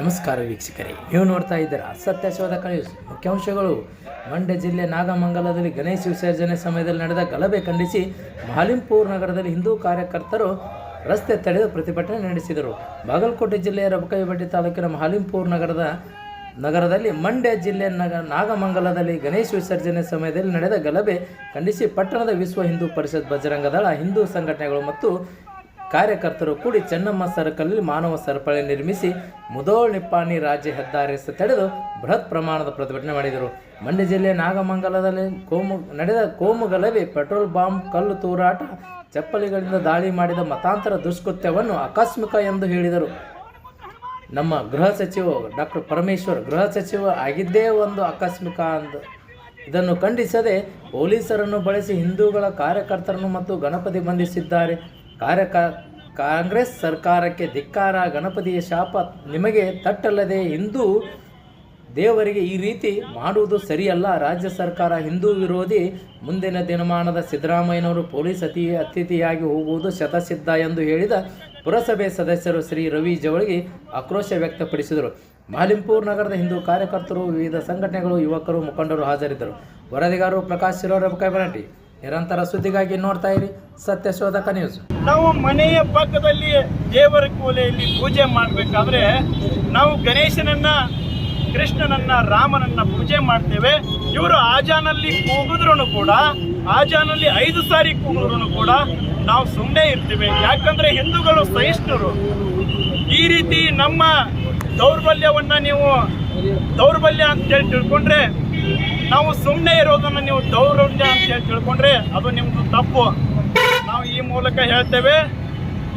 ನಮಸ್ಕಾರ ವೀಕ್ಷಕರೇ. ನೀವು ನೋಡ್ತಾ ಇದ್ದೀರಾ ಸತ್ಯಶೋಧಕ ನ್ಯೂಸ್. ಮುಖ್ಯಾಂಶಗಳು, ಮಂಡ್ಯ ಜಿಲ್ಲೆ ನಾಗಮಂಗಲದಲ್ಲಿ ಗಣೇಶ ವಿಸರ್ಜನೆ ಸಮಯದಲ್ಲಿ ನಡೆದ ಗಲಭೆ ಖಂಡಿಸಿ ಮಾಲಿಂಪುರ್ ನಗರದಲ್ಲಿ ಹಿಂದೂ ಕಾರ್ಯಕರ್ತರು ರಸ್ತೆ ತಡೆದು ಪ್ರತಿಭಟನೆ ನಡೆಸಿದರು. ಬಾಗಲಕೋಟೆ ಜಿಲ್ಲೆಯ ರಬಕೈಬಡ್ಡಿ ತಾಲೂಕಿನ ಮಾಲಿಂಪುರ್ ನಗರದ, ನಗರದಲ್ಲಿ ಮಂಡ್ಯ ಜಿಲ್ಲೆ ನಗ, ನಾಗಮಂಗಲದಲ್ಲಿ ಗಣೇಶ ವಿಸರ್ಜನೆ ಸಮಯದಲ್ಲಿ ನಡೆದ ಗಲಭೆ ಖಂಡಿಸಿ ಪಟ್ಟಣದ ವಿಶ್ವ ಹಿಂದೂ ಪರಿಷತ್ ಬಜರಂಗದಳ ಹಿಂದೂ ಸಂಘಟನೆಗಳು ಮತ್ತು ಕಾರ್ಯಕರ್ತರು ಕೂಡಿ ಚೆನ್ನಮ್ಮ ಸರ್ಕಲ್ನಲ್ಲಿ ಮಾನವ ಸರಪಳಿ ನಿರ್ಮಿಸಿ ಮುದೋಳ್ ನಿಪ್ಪಾಣಿ ರಾಜ್ಯ ಹೆದ್ದಾರಿ ತಡೆದು ಬೃಹತ್ ಪ್ರಮಾಣದ ಪ್ರತಿಭಟನೆ ಮಾಡಿದರು. ಮಂಡ್ಯ ಜಿಲ್ಲೆಯ ನಾಗಮಂಗಲದಲ್ಲಿ ಕೋಮು, ನಡೆದ ಕೋಮು ಗಲಭೆ ಪೆಟ್ರೋಲ್ ಬಾಂಬ್, ಕಲ್ಲು ತೂರಾಟ, ಚಪ್ಪಲಿಗಳಿಂದ ದಾಳಿ ಮಾಡಿದ ಮತಾಂತರ ದುಷ್ಕೃತ್ಯವನ್ನು ಆಕಸ್ಮಿಕ ಎಂದು ಹೇಳಿದರು. ನಮ್ಮ ಗೃಹ ಸಚಿವ ಡಾಕ್ಟರ್ ಪರಮೇಶ್ವರ್, ಗೃಹ ಸಚಿವ ಆಗಿದ್ದೇ ಒಂದು ಆಕಸ್ಮಿಕ ಅಂದ. ಇದನ್ನು ಖಂಡಿಸದೆ ಪೊಲೀಸರನ್ನು ಬಳಸಿ ಹಿಂದೂಗಳ ಕಾರ್ಯಕರ್ತರನ್ನು ಮತ್ತು ಗಣಪತಿ ಬಂಧಿಸಿದ್ದಾರೆ. ಕಾರ್ಯಕ ಕಾಂಗ್ರೆಸ್ ಸರ್ಕಾರಕ್ಕೆ ಧಿಕ್ಕಾರ, ಗಣಪತಿಯ ಶಾಪ ನಿಮಗೆ ತಟ್ಟಲ್ಲದೆ ಹಿಂದೂ ದೇವರಿಗೆ ಈ ರೀತಿ ಮಾಡುವುದು ಸರಿಯಲ್ಲ. ರಾಜ್ಯ ಸರ್ಕಾರ ಹಿಂದೂ ವಿರೋಧಿ ಮುಂದಿನ ದಿನಮಾನದ ಸಿದ್ದರಾಮಯ್ಯನವರು ಪೊಲೀಸ್ ಅತಿ ಅತಿಥಿಯಾಗಿ ಹೋಗುವುದು ಶತಸಿದ್ಧ ಎಂದು ಹೇಳಿದ ಪುರಸಭೆ ಸದಸ್ಯರು ಶ್ರೀ ರವಿ ಜವಳಿಗೆ ಆಕ್ರೋಶ ವ್ಯಕ್ತಪಡಿಸಿದರು. ಮಾಲಿಂಪುರ್ ನಗರದ ಹಿಂದೂ ಕಾರ್ಯಕರ್ತರು, ವಿವಿಧ ಸಂಘಟನೆಗಳು, ಯುವಕರು, ಮುಖಂಡರು ಹಾಜರಿದ್ದರು. ವರದಿಗಾರರು ಪ್ರಕಾಶ್ ಶಿರೋರ ಕೈಬನಟಿ ನಿರಂತರ ಸುದ್ದಿಗಾಗಿ ನೋಡ್ತಾ ಇರಿ ಸತ್ಯಶೋಧಕ ನ್ಯೂಸ್. ನಾವು ಮನೆಯ ಪಕ್ಕದಲ್ಲಿ ದೇವರ ಕೋಲೆಯಲ್ಲಿ ಪೂಜೆ ಮಾಡಬೇಕಾದ್ರೆ ನಾವು ಗಣೇಶನನ್ನ, ಕೃಷ್ಣನನ್ನ, ರಾಮನನ್ನ ಪೂಜೆ ಮಾಡ್ತೇವೆ. ಇವರು ಆಜಾನಲ್ಲಿ ಕೂಗಿದ್ರು ಕೂಡ, ಆಜಾನಲ್ಲಿ ಐದು ಸಾರಿ ಕೂಗಿದ್ರು ಕೂಡ ನಾವು ಸುಮ್ಮನೆ ಇರ್ತೇವೆ. ಯಾಕಂದ್ರೆ ಹಿಂದೂಗಳು ಸಹಿಷ್ಣುರು. ಈ ರೀತಿ ನಮ್ಮ ದೌರ್ಬಲ್ಯವನ್ನ ನೀವು ದೌರ್ಬಲ್ಯ ಅಂತೇಳಿ ತಿಳ್ಕೊಂಡ್ರೆ ನಾವು ಸುಮ್ಮನೆ ಇರೋದನ್ನ ನೀವು ದೌರ್ಬಂಡ್ಯ ಅಂತ ಹೇಳಿ ತಿಳ್ಕೊಂಡ್ರೆ ಅದು ನಿಮ್ದು ತಪ್ಪು. ನಾವು ಈ ಮೂಲಕ ಹೇಳ್ತೇವೆ,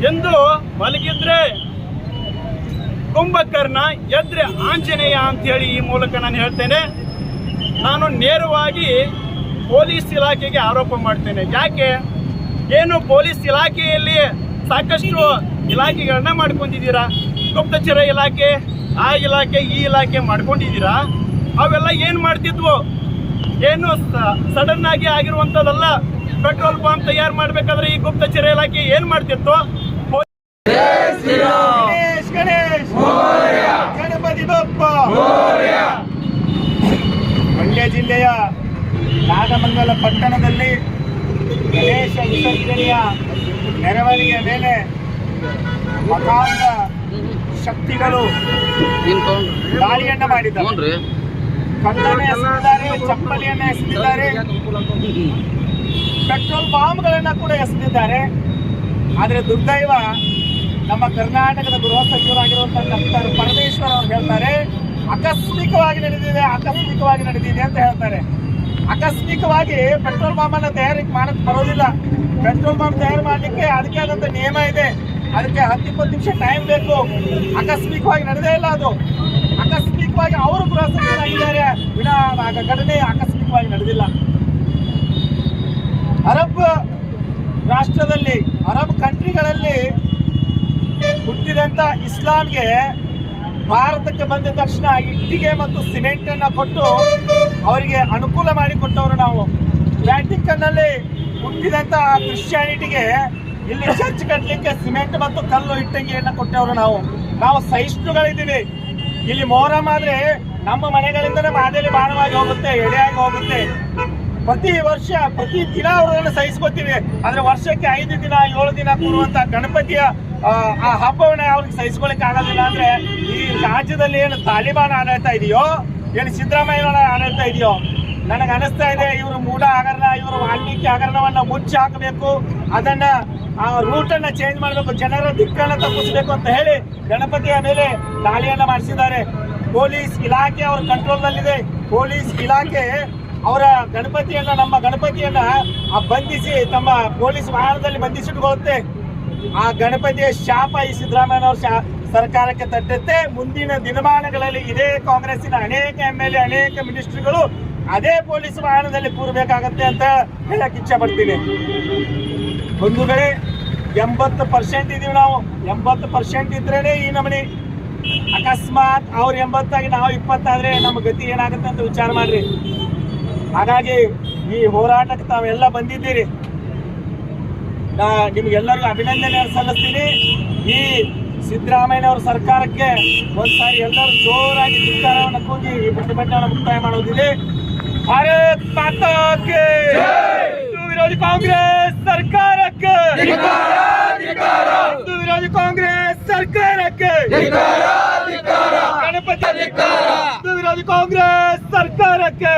ಎಂದು ಮಲಗಿದ್ರೆ ಕುಂಭಕರ್ಣ, ಎದ್ರೆ ಆಂಜನೇಯ ಅಂತ ಹೇಳಿ ಈ ಮೂಲಕ ನಾನು ಹೇಳ್ತೇನೆ. ನಾನು ನೇರವಾಗಿ ಪೊಲೀಸ್ ಇಲಾಖೆಗೆ ಆರೋಪ ಮಾಡ್ತೇನೆ. ಯಾಕೆ? ಏನು ಪೊಲೀಸ್ ಇಲಾಖೆಯಲ್ಲಿ ಸಾಕಷ್ಟು ಇಲಾಖೆಗಳನ್ನ ಮಾಡ್ಕೊಂಡಿದ್ದೀರಾ? ಗುಪ್ತಚರ ಇಲಾಖೆ, ಆ ಇಲಾಖೆ, ಈ ಇಲಾಖೆ ಮಾಡ್ಕೊಂಡಿದ್ದೀರಾ? ಅವೆಲ್ಲ ಏನು ಮಾಡ್ತಿದ್ವು? ಏನು ಸಡನ್ ಆಗಿ ಆಗಿರುವಂಥದ್ದಲ್ಲ ಪೆಟ್ರೋಲ್ ಪಂಪ್ ತಯಾರು ಮಾಡ್ಬೇಕಾದ್ರೆ ಈ ಗುಪ್ತಚರ ಇಲಾಖೆ ಏನ್ ಮಾಡ್ತಿತ್ತು? ಗಣೇಶ್ ಗಣೇಶ್ ಗಣಪತಿ ಬಪ್ಪ. ಮಂಡ್ಯ ಜಿಲ್ಲೆಯ ನಾಗಮಂಗಲ ಪಟ್ಟಣದಲ್ಲಿ ಗಣೇಶ ವಿಸರ್ಜನೆಯ ಮೆರವಣಿಗೆಯ ಮೇಲೆ ಮಕಾಂಡ ಶಕ್ತಿಗಳು ದಾಳಿಯನ್ನ ಮಾಡಿದ್ದಾರೆ ಕನ್ನಡ ಎಸೆದಿದ್ದಾರೆ, ಚಪ್ಪಲಿಯನ್ನ ಎಸೆದಿದ್ದಾರೆ. ಪೆಟ್ರೋಲ್ ಬಾಂಬ್ಗಳನ್ನ ಕೂಡ ಎಸೆದಿದ್ದಾರೆ. ಆದರೆ ದುರ್ದೈವ ನಮ್ಮ ಕರ್ನಾಟಕದ ಗೃಹ ಸಚಿವರಾಗಿರುವಂತಹ ಡಾಕ್ಟರ್ ಪರಮೇಶ್ವರ್ ಅವರು ಹೇಳ್ತಾರೆ, ಆಕಸ್ಮಿಕವಾಗಿ ನಡೆದಿದೆ ಆಕಸ್ಮಿಕವಾಗಿ ನಡೆದಿದೆ ಅಂತ ಹೇಳ್ತಾರೆ. ಆಕಸ್ಮಿಕವಾಗಿ ಪೆಟ್ರೋಲ್ ಬಾಂಬ್ ಅನ್ನ ತಯಾರಿ ಮಾಡಕ್ ಬರೋದಿಲ್ಲ. ಪೆಟ್ರೋಲ್ ಬಾಂಬ್ ತಯಾರು ಮಾಡಲಿಕ್ಕೆ ಅದಕ್ಕೆ ಆದಂತ ನಿಯಮ ಇದೆ. ಅದಕ್ಕೆ ಹತ್ತು ಇಪ್ಪತ್ತು ನಿಮಿಷ ಟೈಮ್ ಬೇಕು. ಆಕಸ್ಮಿಕವಾಗಿ ನಡೆದೇ ಇಲ್ಲ ಅದು. ಆಕಸ್ಮಿಕವಾಗಿ ಅವರು ಗೃಹ ಸಚಿವರಾಗಿದ್ದಾರೆ ವಿನಾ ಘಟನೆ ಆಕಸ್ಮಿಕವಾಗಿ ನಡೆದಿಲ್ಲ. ಅರಬ್ ರಾಷ್ಟ್ರದಲ್ಲಿ, ಅರಬ್ ಕಂಟ್ರಿಗಳಲ್ಲಿ ಹುಟ್ಟಿದಂತ ಇಸ್ಲಾಂಗೆ ಭಾರತಕ್ಕೆ ಬಂದ ತಕ್ಷಣ ಇಟ್ಟಿಗೆ ಮತ್ತು ಸಿಮೆಂಟ್ ಅನ್ನ ಕೊಟ್ಟು ಅವರಿಗೆ ಅನುಕೂಲ ಮಾಡಿಕೊಟ್ಟವರು ನಾವು. ವ್ಯಾಟಿಕನ್ ಅಲ್ಲಿ ಹುಟ್ಟಿದಂತ ಕ್ರಿಶ್ಚಿಯಾನಿಟಿಗೆ ಇಲ್ಲಿ ಚರ್ಚ್ ಕಟ್ಟಲಿಕ್ಕೆ ಸಿಮೆಂಟ್ ಮತ್ತು ಕಲ್ಲು ಇಟ್ಟಂಗಿಯನ್ನು ಕೊಟ್ಟವರು ನಾವು. ನಾವು ಸಹಿಷ್ಣುಗಳಿದ್ದೀವಿ. ಇಲ್ಲಿ ಮೊಹರಂ ಆದ್ರೆ ನಮ್ಮ ಮನೆಗಳಿಂದನೇ ಮಾದೇಲಿ ಬಾಣವಾಗಿ ಹೋಗುತ್ತೆ, ಎಡೆಯಾಗಿ ಹೋಗುತ್ತೆ. ಪ್ರತಿ ವರ್ಷ, ಪ್ರತಿ ದಿನ ಅವರನ್ನು ಸಹಿಸ್ಕೊತೀವಿ. ಆದ್ರೆ ವರ್ಷಕ್ಕೆ ಐದು ದಿನ, ಏಳು ದಿನ ಕೂರುವಂತ ಗಣಪತಿಯ, ಆ ಹಬ್ಬವನ್ನ ಅವ್ರಿಗೆ ಸಹಿಸ್ಕೊಳಕ್ ಆಗೋದಿಲ್ಲ ಅಂದ್ರೆ ಈ ರಾಜ್ಯದಲ್ಲಿ ಏನು ತಾಲಿಬಾನ್ ಆಡಳಿತ ಇದೆಯೋ, ಏನು ಸಿದ್ದರಾಮಯ್ಯ ಆಡಳಿತ ಇದೆಯೋ ನನಗೆ ಅನಿಸ್ತಾ ಇದೆ, ಇವರು ಮೂಢ ಹಗರಣ, ಇವರು ವಾಲ್ಮೀಕಿ ಹಗರಣವನ್ನ ಮುಚ್ಚಿ ಹಾಕಬೇಕು. ಅದನ್ನ ಆ ರೂಟ್ ಅನ್ನ ಚೇಂಜ್ ಮಾಡಬೇಕು, ಜನರ ದಿಕ್ಕನ್ನ ತಪ್ಪಿಸಬೇಕು ಅಂತ ಹೇಳಿ ಗಣಪತಿಯ ಮೇಲೆ ದಾಳಿಯನ್ನ ಮಾಡಿಸಿದ್ದಾರೆ. ಪೊಲೀಸ್ ಇಲಾಖೆ ಅವರ ಕಂಟ್ರೋಲ್ನಲ್ಲಿದೆ ಪೊಲೀಸ್ ಇಲಾಖೆ ಅವರ ಗಣಪತಿಯನ್ನ, ನಮ್ಮ ಗಣಪತಿಯನ್ನ ಬಂಧಿಸಿ ತಮ್ಮ ಪೊಲೀಸ್ ವಾಹನದಲ್ಲಿ ಬಂಧಿಸಿಟ್ಕೊಳ್ಳುತ್ತೆ. ಆ ಗಣಪತಿಯ ಶಾಪ ಈ ಸಿದ್ದರಾಮಯ್ಯನವ್ರ ಶಾ ಸರ್ಕಾರಕ್ಕೆ ತಟ್ಟುತ್ತೆ. ಮುಂದಿನ ದಿನಮಾನಗಳಲ್ಲಿ ಇದೇ ಕಾಂಗ್ರೆಸ್ಸಿನ ಅನೇಕ ಎ ಅನೇಕ ಮಿನಿಸ್ಟ್ರಿಗಳು ಅದೇ ಪೊಲೀಸ್ ವಾಹನದಲ್ಲಿ ಕೂರಬೇಕಾಗತ್ತೆ ಅಂತ ಹೇಳಕ್ ಇಚ್ಛೆ ಪಡ್ತೀನಿ. ಬಂಧುಗಳೇ, ಎಂಬತ್ತು ಪರ್ಸೆಂಟ್ ಇದೀವಿ ನಾವು. ಎಂಬತ್ತು ಪರ್ಸೆಂಟ್ ಇದ್ರೇನೆ ಈ ನಮನಿ. ಅಕಸ್ಮಾತ್ ಅವ್ರು ಎಂಬತ್ತಾಗಿ ನಾವು ಇಪ್ಪತ್ತಾದ್ರೆ ನಮ್ಮ ಗತಿ ಏನಾಗುತ್ತೆ ಅಂತ ವಿಚಾರ ಮಾಡ್ರಿ. ಹಾಗಾಗಿ ಈ ಹೋರಾಟಕ್ಕೆ ತಾವೆಲ್ಲ ಬಂದಿದ್ದೀರಿ. ನಾ ನಿಮ್ಗೆಲ್ಲರಿಗೂ ಅಭಿನಂದನೆ ಸಲ್ಲಿಸ್ತೀನಿ. ಈ ಸಿದ್ದರಾಮಯ್ಯ ಅವರ ಸರ್ಕಾರಕ್ಕೆ ಒಂದ್ಸಾರಿ ಎಲ್ಲರೂ ಜೋರಾಗಿ ಧಿಕ್ಕಾರವನ್ನು ಕೂಗಿ ಈ ಪ್ರತಿಭಟನೆ ಮುಕ್ತಾಯ ಮಾಡೋದಿದೆ. ಭಾರತ್ ಮಾತಾ ಕೆ ಹಿಂದೂ ವಿರೋಧಿ ಕಾಂಗ್ರೆಸ್ ಸರ್ಕಾರಕ್ಕೆ ಹಿಂದೂ ವಿರೋಧಿ ಕಾಂಗ್ರೆಸ್ ಸರ್ಕಾರಕ್ಕೆ ಗಣಪತಿ ಹಿಂದೂ ವಿರೋಧಿ ಕಾಂಗ್ರೆಸ್ ಸರ್ಕಾರಕ್ಕೆ